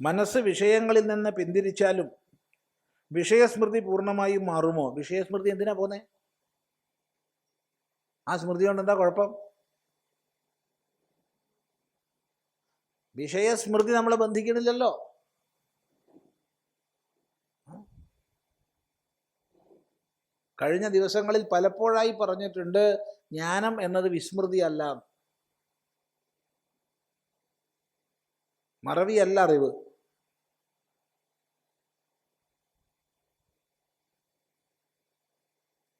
മനസ്സ് വിഷയങ്ങളിൽ നിന്ന് പിന്തിരിച്ചാലും വിഷയസ്മൃതി പൂർണമായും മാറുമോ? വിഷയസ്മൃതി എന്തിനാ പോന്നെ? ആ സ്മൃതി കൊണ്ട് എന്താ കുഴപ്പം? വിഷയസ്മൃതി നമ്മളെ ബന്ധിക്കണില്ലല്ലോ. കഴിഞ്ഞ ദിവസങ്ങളിൽ പലപ്പോഴായി പറഞ്ഞിട്ടുണ്ട് ജ്ഞാനം എന്നത് വിസ്മൃതിയല്ല. മറവിയല്ല അറിവ്.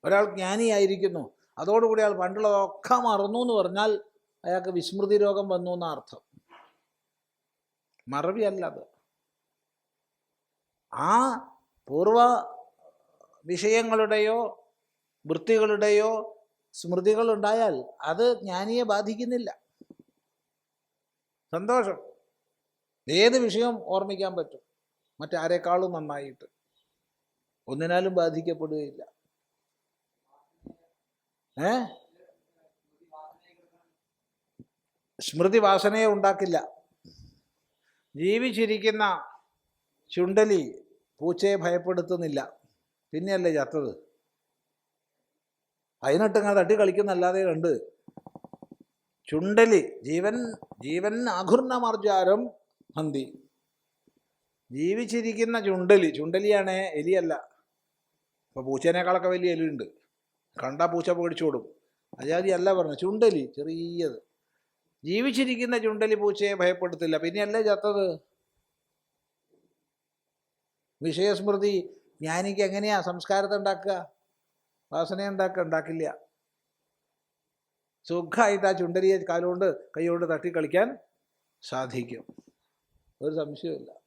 ഒരാൾ ജ്ഞാനിയായിരിക്കുന്നു. അതോടുകൂടി അയാൾ പണ്ടുള്ളതൊക്കെ മറന്നു എന്ന് പറഞ്ഞാൽ അയാൾക്ക് വിസ്മൃതി രോഗം വന്നു എന്ന അർത്ഥം. മറവിയല്ല അത്. ആ പൂർവ വിഷയങ്ങളുടെയോ വൃത്തികളുടെയോ സ്മൃതികൾ ഉണ്ടായാൽ അത് ജ്ഞാനിയെ ബാധിക്കുന്നില്ല. സന്തോഷം. ഏത് വിഷയം ഓർമ്മിക്കാൻ പറ്റും? മറ്റാരെക്കാളും നന്നായിട്ട്. ഒന്നിനാലും ബാധിക്കപ്പെടുകയില്ല. ഏ? സ്മൃതി വാസനയെ ഉണ്ടാക്കില്ല. ജീവിച്ചിരിക്കുന്ന ചുണ്ടലി പൂച്ചയെ ഭയപ്പെടുത്തുന്നില്ല. പിന്നെയല്ലേ ചത്തത്? അതിനിട്ടിങ്ങനെ തട്ടി കളിക്കുന്നല്ലാതെ കണ്ട്. ചുണ്ടലി ജീവൻ ജീവൻ ആഘുർണമാർജാരം ഹന്തി. ജീവിച്ചിരിക്കുന്ന ചുണ്ടലി ചുണ്ടലിയാണേ എലിയല്ല. ഇപ്പോൾ പൂച്ചേനേക്കാളൊക്കെ വലിയ എലിയുണ്ട്. കണ്ടാ പൂച്ച പേടിച്ചോടും അജാതി അല്ല പറഞ്ഞു ചുണ്ടലി ചെറിയത്. ജീവിച്ചിരിക്കുന്ന ചുണ്ടലി പൂച്ചയെ ഭയപ്പെടുത്തില്ല. പിന്നെയല്ലേ ചത്തത്? വിഷയസ്മൃതി ജ്ഞാനിക്ക് എങ്ങനെയാ സംസ്കാരത്തെ ഉണ്ടാക്കുക? വാസന ഉണ്ടാക്കുക? ഉണ്ടാക്കില്ല. സുഖമായിട്ട് ആ ചുണ്ടലിയെ കാലുകൊണ്ട് കൈകൊണ്ട് തട്ടി കളിക്കാൻ സാധിക്കും. ഒരു സംശയമില്ല